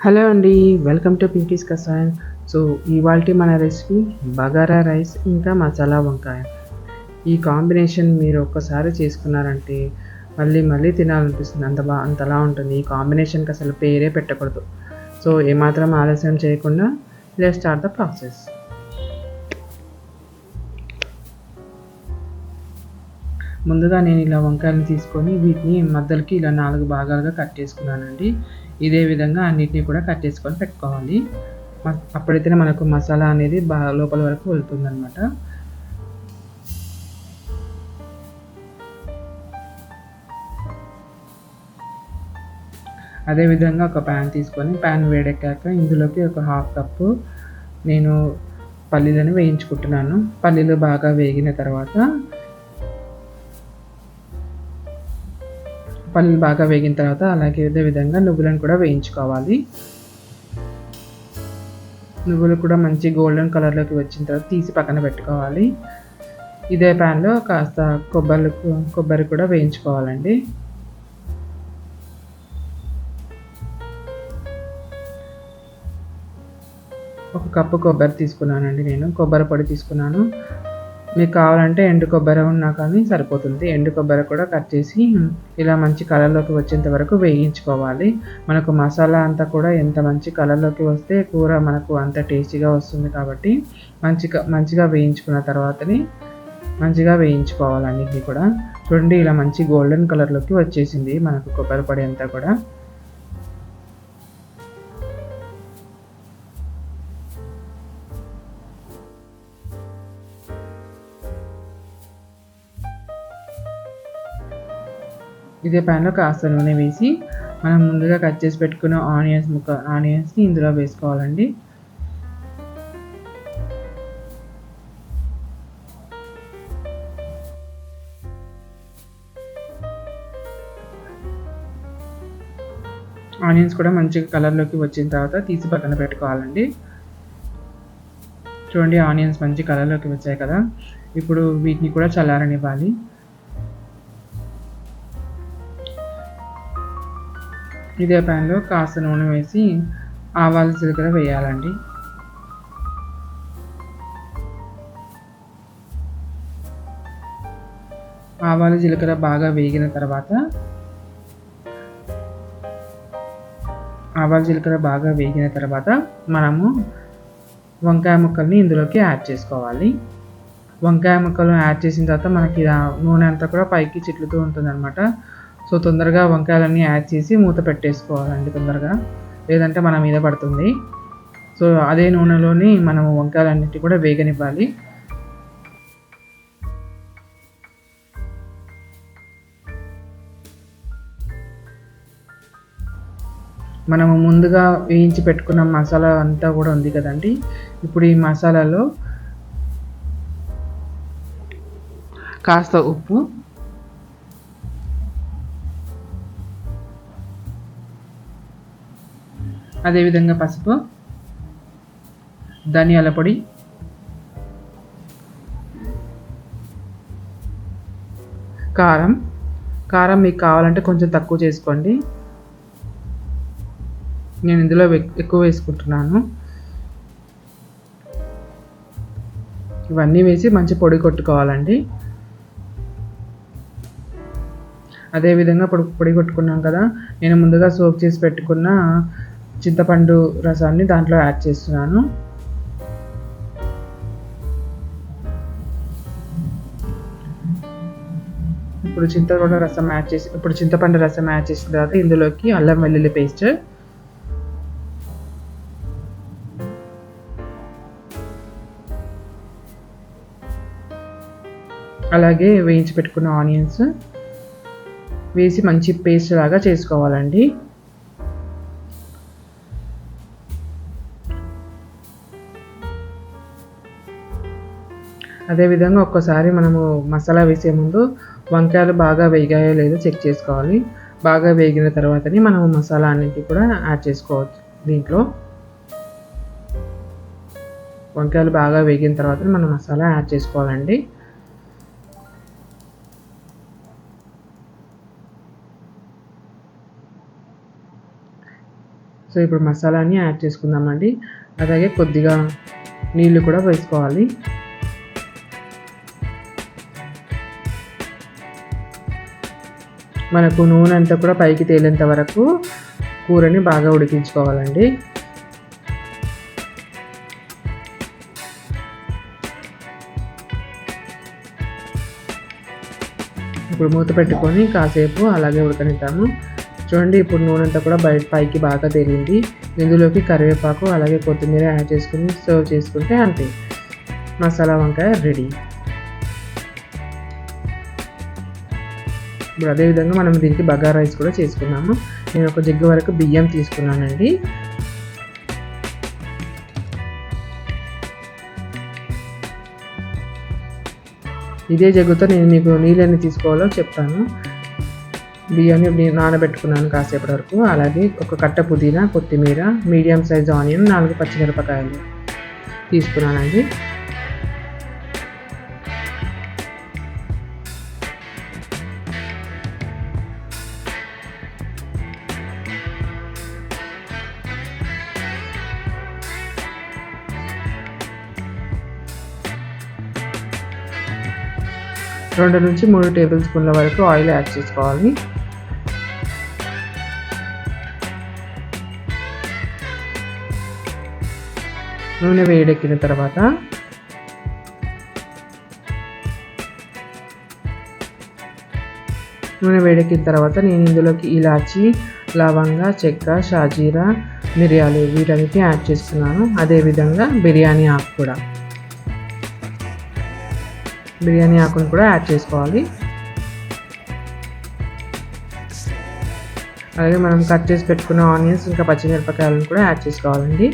Hello అండి welcome to Pinky's కసాయం so ఇవాళ మన రెసిపీ బగారా రైస్ ఇంకా మసాలా వంకాయ. ఈ కాంబినేషన్ మీరు ఒక్కసారి చేసుకున్నారంటే మళ్ళీ మళ్ళీ తినాలనిపిస్తుంది. అంత బా అంతలా ఉంటుంది. ఈ కాంబినేషన్కి అసలు పేరే పెట్టకూడదు. సో ఏమాత్రం ఆలస్యం చేయకుండా లెట్ స్టార్ట్ ద ప్రాసెస్ ముందుగా నేను ఇలా వంకాయలను తీసుకొని వీటిని మధ్యలకి ఇలా నాలుగు భాగాలుగా కట్ చేసుకున్నానండి. ఇదే విధంగా అన్నిటిని కూడా కట్ చేసుకొని పెట్టుకోవాలి. అప్పుడైతే అప్పుడైతేనే మనకు మసాలా అనేది బాగా లోపల వరకు వెళ్తుంది అనమాట అదేవిధంగా ఒక ప్యాన్ తీసుకొని ప్యాన్ వేడెక్కాక ఇందులోకి ఒక హాఫ్ కప్పు నేను పల్లీలను వేయించుకుంటున్నాను. పల్లీలు బాగా వేగిన తర్వాత పల్లీలు బాగా వేగిన తర్వాత అలాగే అదే విధంగా నువ్వులను కూడా వేయించుకోవాలి. నువ్వులు కూడా మంచి గోల్డెన్ కలర్లోకి వచ్చిన తర్వాత తీసి పక్కన పెట్టుకోవాలి. ఇదే ప్యాన్లో కాస్త కొబ్బరి కొబ్బరి కూడా వేయించుకోవాలండి. ఒక కప్పు కొబ్బరి తీసుకున్నానండి నేను. కొబ్బరి పొడి తీసుకున్నాను. మీకు కావాలంటే ఎండు కొబ్బరి ఉన్నా కానీ సరిపోతుంది. ఎండు కొబ్బరి కూడా కట్ చేసి ఇలా మంచి కలర్లోకి వచ్చేంత వరకు వేయించుకోవాలి. మనకు మసాలా అంతా కూడా ఎంత మంచి కలర్లోకి వస్తే కూర మనకు అంత టేస్టీగా వస్తుంది కాబట్టి మంచిగా మంచిగా వేయించుకున్న తర్వాతని మంచిగా వేయించుకోవాలి అన్నిటిని కూడా. చూడండి ఇలా మంచి గోల్డెన్ కలర్లోకి వచ్చేసింది మనకు కొబ్బరి పొడి అంతా కూడా. ఇదే ప్యాన్లో కాస్త నూనె వేసి మనం ముందుగా కట్ చేసి పెట్టుకున్న ఆనియన్స్ ముక్క ఆనియన్స్ని ఇందులో వేసుకోవాలండి. ఆనియన్స్ కూడా మంచిగా కలర్లోకి వచ్చిన తర్వాత తీసి పక్కన పెట్టుకోవాలండి. చూడండి ఆనియన్స్ మంచి కలర్లోకి వచ్చాయి కదా. ఇప్పుడు వీటిని కూడా చల్లారనివ్వాలి. ఇదే ప్యాన్లో కాస్త నూనె వేసి ఆవాలు జీలకర్ర వేయాలండి. ఆవాలు జీలకర్ర బాగా వేగిన తర్వాత ఆవాలు జీలకర్ర బాగా వేగిన తర్వాత మనము వంకాయ ముక్కల్ని ఇందులోకి యాడ్ చేసుకోవాలి. వంకాయ ముక్కలు యాడ్ చేసిన తర్వాత మనకి ఆ నూనె అంతా కూడా పైకి చిట్లుతూ ఉంటుంది అనమాట సో తొందరగా వంకాయలన్నీ యాడ్ చేసి మూత పెట్టేసుకోవాలండి తొందరగా. లేదంటే మన మీద పడుతుంది. సో అదే నూనెలోని మనము వంకాయలన్నిటి కూడా వేగనివ్వాలి. మనము ముందుగా వేయించి పెట్టుకున్న మసాలా అంతా కూడా ఉంది కదండి. ఇప్పుడు ఈ మసాలాలో కాస్త ఉప్పు అదేవిధంగా పసుపు ధనియాల పొడి కారం. కారం మీకు కావాలంటే కొంచెం తక్కువ చేసుకోండి. నేను ఇందులో వెక్- ఎక్కువ వేసుకుంటున్నాను. ఇవన్నీ వేసి మంచి పొడి కొట్టుకోవాలండి. అదేవిధంగా పొడి పొడి కొట్టుకున్నాం కదా. నేను ముందుగా సోప్ చేసి పెట్టుకున్న చింతపండు రసాన్ని దాంట్లో యాడ్ చేస్తున్నాను. ఇప్పుడు చింతపండు రసం యాడ్ చేసి ఇప్పుడు చింతపండు రసం యాడ్ చేసిన తర్వాత ఇందులోకి అల్లం వెల్లుల్లి పేస్ట్. అలాగే వేయించి పెట్టుకున్న ఆనియన్స్. వేసి మంచి పేస్ట్ లాగా చేసుకోవాలండి. అదేవిధంగా ఒక్కసారి మనము మసాలా వేసే ముందు వంకాయలు బాగా వేగాయో లేదో చెక్ చేసుకోవాలి. బాగా వేగిన తర్వాతనే మనము మసాలా అన్నింటి కూడా యాడ్ చేసుకోవచ్చు దీంట్లో. వంకాయలు బాగా వేగిన తర్వాత మనం మసాలా యాడ్ చేసుకోవాలండి. సో సో ఇప్పుడు మసాలాని యాడ్ చేసుకుందామండి. అలాగే కొద్దిగా నీళ్ళు కూడా వేసుకోవాలి. మనకు నూనె అంతా కూడా పైకి తేలేంత వరకు కూరని బాగా ఉడికించుకోవాలండి. ఇప్పుడు మూత పెట్టుకొని కాసేపు అలాగే ఉడకనిద్దాము. చూడండి ఇప్పుడు నూనె అంతా కూడా బయట పైకి బాగా తేలింది. ఇందులోకి కరివేపాకు అలాగే కొత్తిమీర యాడ్ చేసుకుని సర్వ్ చేసుకుంటే అంతే. మసాలా వంకాయ రెడీ. ఇప్పుడు అదేవిధంగా మనం దీనికి బగారా రైస్ కూడా చేసుకున్నాము. నేను ఒక జగ్గు వరకు బియ్యం తీసుకున్నానండి. ఇదే జగ్గుతో నేను మీకు నీళ్ళని తీసుకోవాలో చెప్తాను. బియ్యాన్ని నానబెట్టుకున్నాను కాసేపటి వరకు. అలాగే ఒక కట్ట పుదీనా కొత్తిమీర మీడియం సైజ్ ఆనియన్ నాలుగు పచ్చిమిరపకాయలు తీసుకున్నానండి. రెండు నుంచి మూడు టేబుల్ స్పూన్ల వరకు ఆయిల్ యాడ్ చేసుకోవాలి. నూనె వేడెక్కిన తర్వాత నూనె వేడెక్కిన తర్వాత నేను ఇందులోకి ఇలాచి లవంగ చెక్క షాజీరా మిరియాలు వీటన్నిటిని యాడ్ చేస్తున్నాను. అదేవిధంగా బిర్యానీ ఆకు కూడా. బిర్యానీ ఆకును కూడా యాడ్ చేసుకోవాలి. అలాగే మనం కట్ చేసి పెట్టుకున్న ఆనియన్స్ ఇంకా పచ్చిమిరపకాయలను కూడా యాడ్ చేసుకోవాలండి.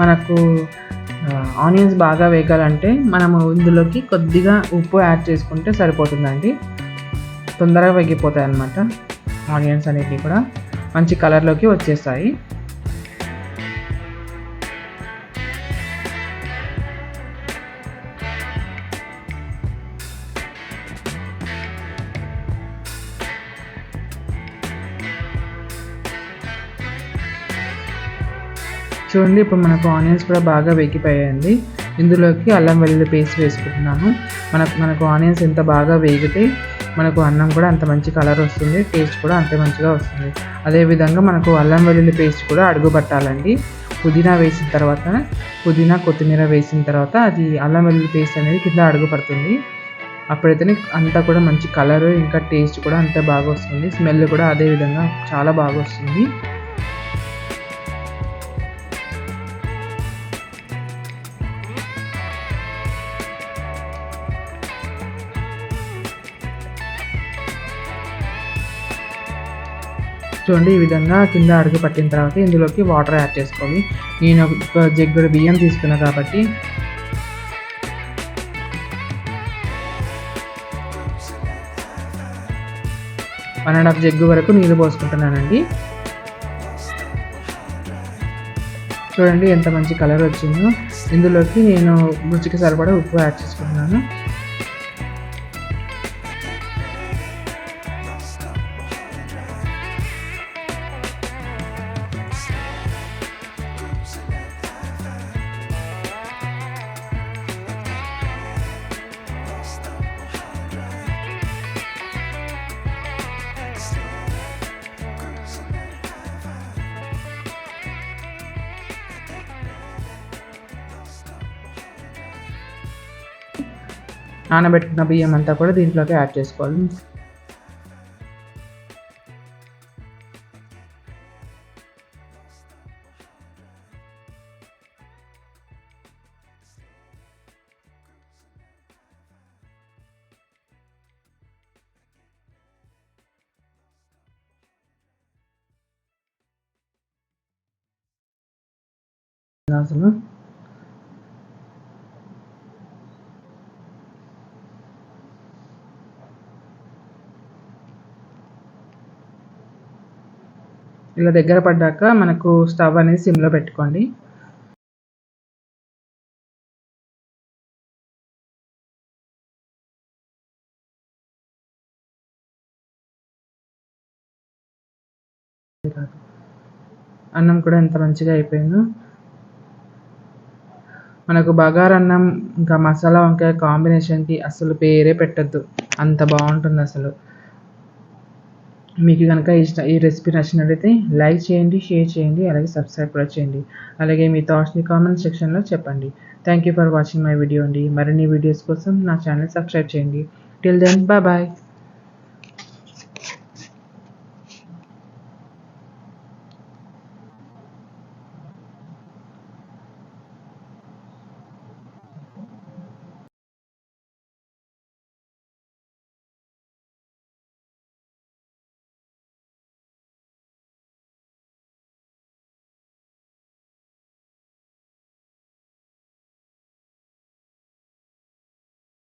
మనకు ఆనియన్స్ బాగా వేగాలంటే మనము ఇందులోకి కొద్దిగా ఉప్పు యాడ్ చేసుకుంటే సరిపోతుందండి. తొందరగా వేగిపోతాయి అన్నమాట ఆనియన్స్ అనేవి కూడా. మంచి కలర్లోకి వచ్చేస్తాయి. చూడండి ఇప్పుడు మనకు ఆనియన్స్ కూడా బాగా వేగిపోయాయండి. ఇందులోకి అల్లం వెల్లుల్లి పేస్ట్ వేసుకుంటున్నాను మనకు మనకు ఆనియన్స్ ఎంత బాగా వేగితే మనకు అన్నం కూడా అంత మంచి కలర్ వస్తుంది టేస్ట్ కూడా అంతే మంచిగా వస్తుంది. అదేవిధంగా మనకు అల్లం వెల్లుల్లి పేస్ట్ కూడా అడుగు పట్టాలండి పుదీనా వేసిన తర్వాత పుదీనా కొత్తిమీర వేసిన తర్వాత అది అల్లం వెల్లుల్లి పేస్ట్ అనేది కింద అడుగు పడుతుంది అప్పుడైతేనే అంతా కూడా మంచి కలర్ ఇంకా టేస్ట్ కూడా అంతే బాగా వస్తుంది. స్మెల్ కూడా అదే విధంగా చాలా బాగా వస్తుంది. చూడండి ఈ విధంగా కింద అడుగు పట్టిన తర్వాత ఇందులోకి వాటర్ యాడ్ చేసుకోవాలి. నేను ఒక జగ్గుడు బియ్యం తీసుకున్నా కాబట్టి. వన్ అండ్ హాఫ్ జగ్గు వరకు నీళ్ళు పోసుకుంటున్నానండి. చూడండి ఎంత మంచి కలర్ వచ్చిందో. ఇందులోకి నేను రుచికి సరిపడా ఉప్పు యాడ్ చేసుకుంటున్నాను. నానబెట్టుకున్న బియ్యం అంతా కూడా దీంట్లోకి యాడ్ చేసుకోవాలి. అసలు ఇలా దగ్గర పడ్డాక మనకు స్టవ్ అనేది సిమ్లో పెట్టుకోండి. అన్నం కూడా ఎంత మంచిగా అయిపోయిందో. మనకు బగార్ అన్నం ఇంకా మసాలా వంకాయ కాంబినేషన్కి అసలు పేరే పెట్టద్దు. అంత బాగుంటుంది అసలు. మీకు కనుక ఇష్ట ఈ రెసిపీ నచ్చినట్లయితే లైక్ చేయండి షేర్ చేయండి అలాగే సబ్స్క్రైబ్ కూడా చేయండి. అలాగే మీ థాట్స్ని కామెంట్ సెక్షన్లో చెప్పండి. Thank you for watching my video అండి. మరిన్ని వీడియోస్ కోసం నా ఛానల్ సబ్స్క్రైబ్ చేయండి. Till then bye bye